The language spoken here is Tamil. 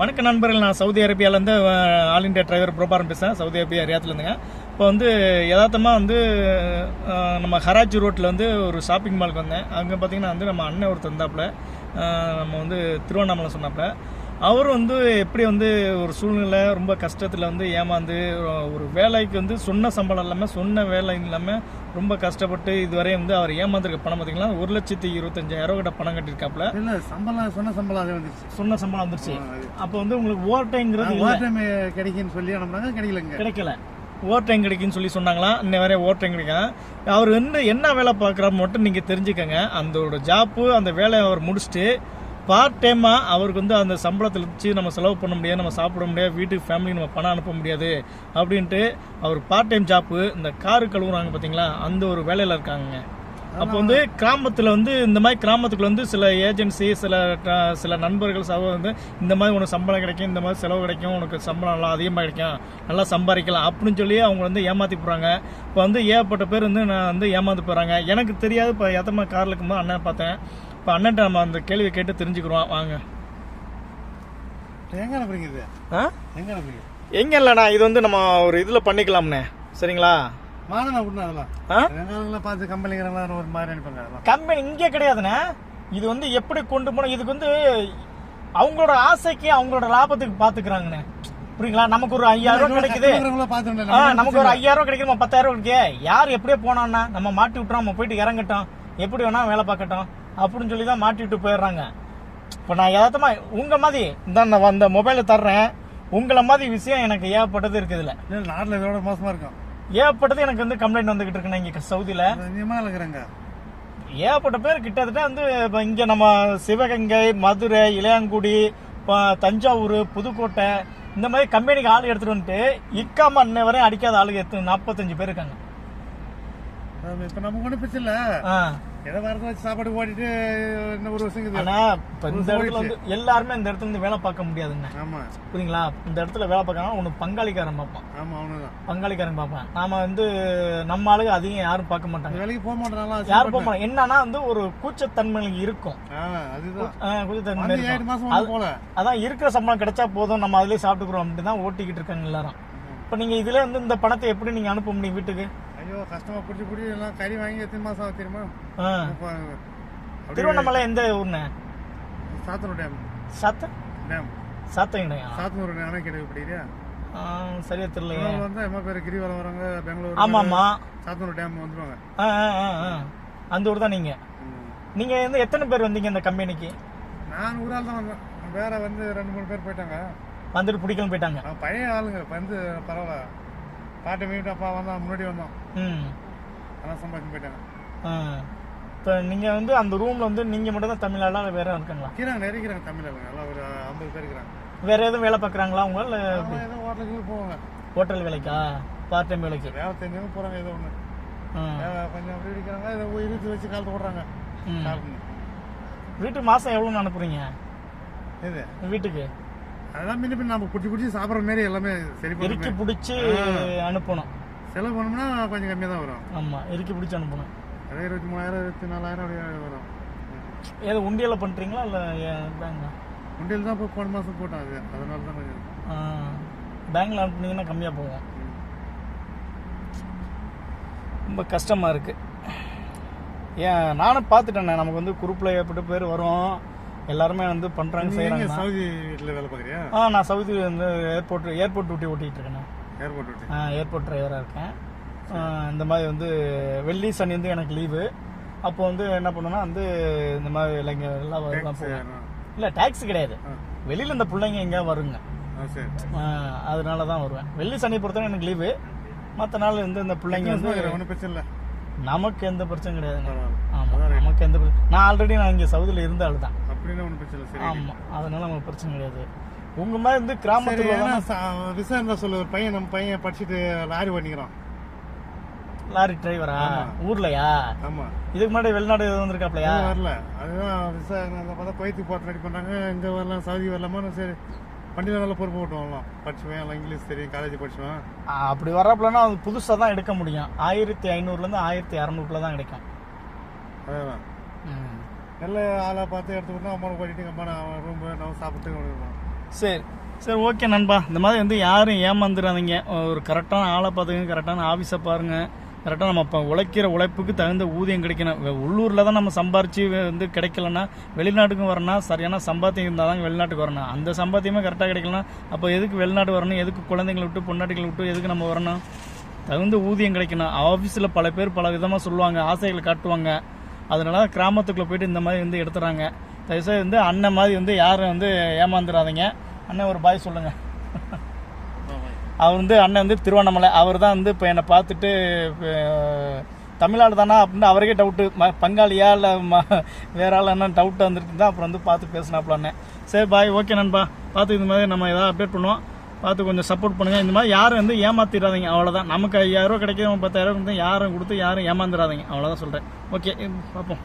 வணக்க நண்பர்கள் நான் சவுதி அரேபியாவிலேருந்து ஆல் இண்டியா டிரைவர் பிரபாரம் பேசுகிறேன் சவுதி அரேபியா ரியாத்துலேருந்துங்க இப்போ வந்து யதார்த்தமாக வந்து நம்ம ஹராஜி ரோட்டில் வந்து ஒரு ஷாப்பிங் மாலுக்கு வந்தேன். அங்கே பார்த்தீங்கன்னா வந்து நம்ம அண்ணன் ஒருத்தர் இருந்தாப்புல. நம்ம வந்து திருவண்ணாமலை சொன்னாப்புல. அவர் வந்து எப்படி வந்து ஒரு சூழ்நிலை ரொம்ப கஷ்டத்தில் வந்து ஏமாந்து ஒரு வேலைக்கு வந்து சொன்ன சம்பளம் இல்லாமல் சொன்ன வேலை இல்லாமல் ரொம்ப கஷ்டப்பட்டு இதுவரை வந்து அவர் ஏமாந்துருக்க பணம் பார்த்தீங்கன்னா ஒரு லட்சத்தி இருபத்தஞ்சாயிரம் கிட்ட பணம் கட்டியிருக்காப்புல. இல்ல சம்பளம் சொன்ன சம்பளம் அது வந்துருச்சு. சொன்ன சம்பளம் வந்துருச்சு. அப்போ வந்து உங்களுக்கு ஓவர் டைம்ங்கிறது. ஓவர் டைம் கிடைக்குன்னு சொல்லி அனுப்புனாங்க கிடைக்கலங்க. கிடைக்கல. ஓவர் டைம் கிடைக்குன்னு சொல்லி சொன்னாங்களா? இன்ன வரைய ஓவர் டைம் கிடைக்கும் அவர் வந்து என்ன வேலை பார்க்குறாரு மட்டும் நீங்கள் தெரிஞ்சுக்கங்க. அந்த ஜாப்பு அந்த வேலையை அவர் முடிச்சுட்டு பார்ட் டைமாக அவருக்கு வந்து அந்த சம்பளத்தில் வச்சு நம்ம செலவு பண்ண முடியாது நம்ம சாப்பிட முடியாது வீட்டுக்கு ஃபேமிலி நம்ம பணம் அனுப்ப முடியாது அப்படின்ட்டு அவர் பார்ட் டைம் ஜாப்பு இந்த காரு கழுவுறாங்க பார்த்தீங்களா அந்த ஒரு வேலையில் இருக்காங்க அப்போ வந்து கிராமத்தில் வந்து இந்த மாதிரி கிராமத்துக்குள்ள வந்து சில ஏஜென்சி சில ட- சில நண்பர்கள் சகோதரர் வந்து இந்த மாதிரி உனக்கு சம்பளம் கிடைக்கும் இந்த மாதிரி செலவு கிடைக்கும் உனக்கு சம்பளம் நல்லா அதிகமாக கிடைக்கும் நல்லா சம்பாதிக்கலாம் அப்படின்னு சொல்லி அவங்க வந்து ஏமாத்தி போகிறாங்க இப்போ வந்து ஏகப்பட்ட பேர் வந்து நான் வந்து ஏமாந்து போகிறாங்க எனக்கு தெரியாது இப்போ எத்தமா காரில் இருக்கும்போது அண்ணன் பார்த்தேன். இப்போ அண்ணன்ட்ட நம்ம அந்த கேள்வியை கேட்டு தெரிஞ்சுக்கிறோம். வாங்க. எங்க அனுப்புறீங்க இது ஆ? எங்க அனுப்புறீங்க எங்கே இல்லைண்ணா இது வந்து நம்ம ஒரு இதில் பண்ணிக்கலாம்ண்ணே சரிங்களா? மாதம் அதெல்லாம். பார்த்து கம்பெனிங்கிறவங்க ஒரு மாதிரி அனுப்புங்க கம்பெனி இங்கே கிடையாதுண்ணே. இது வந்து எப்படி கொண்டு போனோம் இதுக்கு வந்து அவங்களோட ஆசைக்கு அவங்களோட லாபத்துக்கு பாத்துக்கிறாங்கண்ணே. புரியுங்களா? நமக்கு ஒரு ஐயாயிரம் ரூபாய் கிடைக்குது. நமக்கு ஒரு ஐயாயிரம் ரூபாய் கிடைக்குது பத்தாயிரம் ரூபாய் கிடைக்குது யார் எப்படியே போனோம்னா நம்ம மாட்டி விட்டுறோம் நம்ம போயிட்டு இறங்கட்டும். எப்படி வேணா வேலை பார்க்கட்டும். அப்படின்னு சொல்லி தான் மாட்டி விட்டு போயிடுறாங்க. இப்போ நான் யதார்த்தமா உங்க மாதிரி இந்த அந்த மொபைலை தர்றேன். உங்களை மாதிரி விஷயம் எனக்கு ஏகப்பட்டது இருக்குதுல இல்ல நாட்டுல இதோட மோசமா இருக்கும். ஏகப்பட்டது எனக்கு வந்து கம்ப்ளைண்ட் வந்துகிட்டு இருக்குண்ணே இங்க சவுதியில இருக்கிறாங்க. ஏகப்பட்ட பேர் கிட்டத்தட்ட வந்து இப்போ இங்கே நம்ம சிவகங்கை மதுரை இளையாங்குடி இப்போ தஞ்சாவூர் புதுக்கோட்டை இந்த மாதிரி கம்பெனிக்கு ஆள் எடுத்துட்டு வந்துட்டு இக்காம இன்ன வரையும் அடிக்காத ஆளுங்க எத்தனை நாற்பத்தஞ்சு பேர் இருக்காங்க. இப்ப நமக்கு ஒன்றும் பிரச்சனை ஏதோ வரத வச்சு சாப்பாடு ஓடிட்டு இன்னும் ஒரு வருஷம் ஆனா இப்போ இந்த இடத்துல வந்து எல்லாருமே இந்த இடத்துல இருந்து வேலை பார்க்க முடியாதுங்க. ஆமா. புரியுங்களா இந்த இடத்துல வேலை பார்க்கணும் ஒன்று பங்காளிக்காரன் பார்ப்பான். ஆமா அவனுதான். பங்காளிக்காரன் பார்ப்பான். நாம வந்து நம்ம ஆளுங்க அதிகம் யாரும் பார்க்க மாட்டாங்க. வேலைக்கு போக மாட்டாங்களா யாரும் போக மாட்டாங்க. என்னன்னா வந்து ஒரு கூச்சத்தன்மை கூச்சத்தன்மை இருக்கும். போல அதான் இருக்கிற சம்பளம் கிடைச்சா போதும். நம்ம அதிலே சாப்பிட்டுக்கிறோம் அப்படின்னு தான் ஓட்டிக்கிட்டு இருக்காங்க எல்லாரும். இப்போ நீங்க இதுல வந்து இந்த பணத்தை எப்படி நீங்க அனுப்ப முடியும் வீட்டுக்கு? ஐயோ கஷ்டமா பிடிச்சி பிடிச்சி எல்லாம் கறி வாங்கி எத்தனை மாசம் ஆகுது தெரியுமா? திருவண்ணாமலை எந்த ஊர்ண்ணே? சாத்தனூர் டேம். சாத்த டேம். சாத்தங்கடையா சாத்தனூர் அணை கிடையாது படிக்கிறியா சரியா இவங்க வந்து எம்மா பேர் கிரிவலம் வராங்க பெங்களூர் ஆமா ஆமா. சாத்தனூர் டேம் வந்துருவாங்க. அந்த ஊர் தான் நீங்க. நீங்க வந்து எத்தனை பேர் வந்தீங்க இந்த கம்பெனிக்கு? நான் ஒரு ஆள் தான் வந்தேன். வேற வந்து ரெண்டு மூணு பேர் போயிட்டாங்க. வந்துட்டு பிடிக்கல போயிட்டாங்க. பழைய ஆளுங்க வந்து பரவாயில்ல. பாட்டு மீட்டு அப்பா வந்தான் முன்னாடி வந்தோம். ம். ஆனால் சம்பாதிச்சு போயிட்டாங்க. இப்போ நீங்க வந்து அந்த ரூம்ல வந்து நீங்க மட்டும் தான் இல்ல வேற இருக்காங்களா? இருக்கிறாங்க நிறைய இருக்கிறாங்க தமிழ் ஆளுங்க எல்லாம் ஒரு ஐம்பது பேர் இருக்கிறாங்க. வேற எதுவும் வேலை பார்க்குறாங்களா அவங்க இல்ல ஹோட்டலுக்கு போவாங்க. ஹோட்டல் வேலைக்கா? பார்ட் டைம் வேலைக்கு? வேலை தெரிஞ்சவங்க போறாங்க ஏதோ ஒன்று. கொஞ்சம் அப்படி இருக்கிறாங்க ஏதோ இழுத்து வச்சு காலத்து விடுறாங்க ம். காலத்து வீட்டுக்கு மாசம் எவ்வளவு அனுப்புறீங்க? இது? வீட்டுக்கு? அதெல்லாம் முன்ன நம்ம பிடிச்சி பிடிச்சி சாப்பிட்ற மாதிரி எல்லாமே சரி இறுக்கி பிடிச்சி அனுப்பணும். செலவு பண்ணோம்னா கொஞ்சம் கம்மியாக தான் வரும். ஆமா இறுக்கி பிடிச்சி அனுப்பணும். அதே இருபத்தி மூணாயிரம் இருபத்தி நாலாயிரம் அப்படியே வரும். ஏதோ உண்டியல பண்றீங்களா இல்ல பேங்கா உண்டியல் தான் இப்போ போன மாதம் போட்டோம் அது அதனால தான் கொஞ்சம் பேங்க்ல அனுப்புனீங்கன்னா கம்மியா போகும். ரொம்ப கஷ்டமா இருக்கு. ஏன் நானும் பார்த்துட்டேண்ணே நமக்கு வந்து குரூப்ல ஏற்பட்ட பேர் வரும். எல்லாருமே வந்து செய்யறாங்க எங்க சவுதி வீட்டில் வேலை பார்க்குறியா? ஆ நான் சவுதி வந்து ஏர்போர்ட் ஏர்போர்ட் டியூட்டி ஓட்டிட்டு இருக்கேன் ஏர்போர்ட் விட்டு ஏர்போர்ட் டிரைவராக இருக்கேன். ஆ, இந்த மாதிரி வந்து வெள்ளி சனி வந்து எனக்கு லீவு அப்போ வந்து என்ன பண்ணுவேன்னா வந்து இந்த மாதிரி இல்லைங்க எல்லாம் இல்லை டாக்ஸி கிடையாது. வெளியில் இந்த பிள்ளைங்க எங்கேயா வருங்க. ஆ ஆ, அதனால தான் வருவேன். வெள்ளி சனி பொறுத்தவரை எனக்கு லீவு மற்ற நாள் வந்து இந்த பிள்ளைங்க வந்து ஒன்றும் பிரச்சனை இல்லை. நமக்கு எந்த பிரச்சனையும் கிடையாதுங்க. ஆமாம் நமக்கு எந்த பிரச்சனை நான் ஆல்ரெடி நான் இங்கே சவுதியில் இருந்த ஆள் தான் அப்படின்னா ஒன்றும் பிரச்சனை இல்லை சரி. ஆமாம் அதனால நமக்கு பிரச்சனை கிடையாது. உங்க மாதிரி வந்து சரி கிராமத்துல ஏன்னா ச- விசா இருந்தா சொல்லு ஒரு பையன் நம்ம பையன் படிச்சுட்டு லாரி ஓட்டிக்கிறான். லாரி டிரைவரா? ஊர்லயா? ஆமா. இதுக்கு முன்னாடி வெளிநாடு வந்திருக்காப்லையா? இன்னும் வரல. அதுதான் விசா அந்த பார்த்தா குவைத்துக்கு போட்டு ரெடி பண்ணாங்க இங்க வரலாம் சவுதி வரலாமா? சரி வண்டியில் நல்லா பொறுப்பு ஓட்டு வரலாம் படிச்சுவேன் எல்லாம் இங்கிலீஷ் தெரியும் காலேஜ் படிச்சுவேன். அப்படி வர்றப்பலன்னா அது புதுசாக தான் எடுக்க முடியும். ஆயிரத்தி ஐநூறுலேருந்து ஆயிரத்தி இரநூறுல தான் கிடைக்கும். அதுதான் நல்ல ஆளாக பார்த்து எடுத்துக்கிட்டோம் அம்மா ஓட்டிட்டு அம்மா நான் ரூம் நம்ம சாப்பிட்டு சரி. சரி ஓகே நண்பா. இந்த மாதிரி வந்து யாரும் ஏமாந்துடாதீங்க ஒரு கரெக்டான ஆளை பார்த்துங்க கரெக்டான ஆஃபீஸை பாருங்க. கரெக்டாக நம்ம இப்போ உழைக்கிற உழைப்புக்கு தகுந்த ஊதியம் கிடைக்கணும். உள்ளூரில் தான் நம்ம சம்பாரிச்சு வந்து கிடைக்கலன்னா வெளிநாட்டுக்கும் வரணும் சரியான சம்பாத்தியம் இருந்தால் தான் வெளிநாட்டுக்கு வரணும். அந்த சம்பாத்தியமே கரெக்டாக கிடைக்கலாம் அப்போ எதுக்கு வெளிநாட்டு வரணும்? எதுக்கு குழந்தைங்களை விட்டு பொண்டாட்டிகளை விட்டு எதுக்கு நம்ம வரணும்? தகுந்த ஊதியம் கிடைக்கணும். ஆஃபீஸில் பல பேர் பல விதமாக சொல்லுவாங்க ஆசைகளை காட்டுவாங்க. அதனால கிராமத்துக்குள்ளே போயிட்டு இந்த மாதிரி வந்து எடுத்துறாங்க. தயவுசெய்து வந்து அண்ணன் மாதிரி வந்து யாரும் வந்து ஏமாந்துடாதீங்க அண்ணன் ஒரு பாய் சொல்லுங்கள் அவர் வந்து அண்ணன் வந்து திருவண்ணாமலை. அவர் தான் வந்து இப்போ என்னை பார்த்துட்டு தமிழ்நாடு தானா அப்படின்னு அவருக்கே டவுட்டு ம பங்காளியா இல்லை ம வேற ஆள் என்ன டவுட் வந்துருக்கு தான் அப்புறம் வந்து பார்த்து பேசினாப்புல சரி பாய் ஓகே நண்பா. பார்த்து இந்த மாதிரி நம்ம ஏதாவது அப்டேட் பண்ணுவோம். பார்த்து கொஞ்சம் சப்போர்ட் பண்ணுங்கள் இந்த மாதிரி யாரும் வந்து ஏமாத்திடாதீங்க அவ்வளோதான் நமக்கு ஐயாயிரம் கிடைக்கும் பத்தாயிரம் கொடுத்து யாரும் கொடுத்து யாரும் ஏமாந்துடாதீங்க அவ்வளோதான் சொல்கிறேன் ஓகே பார்ப்போம்.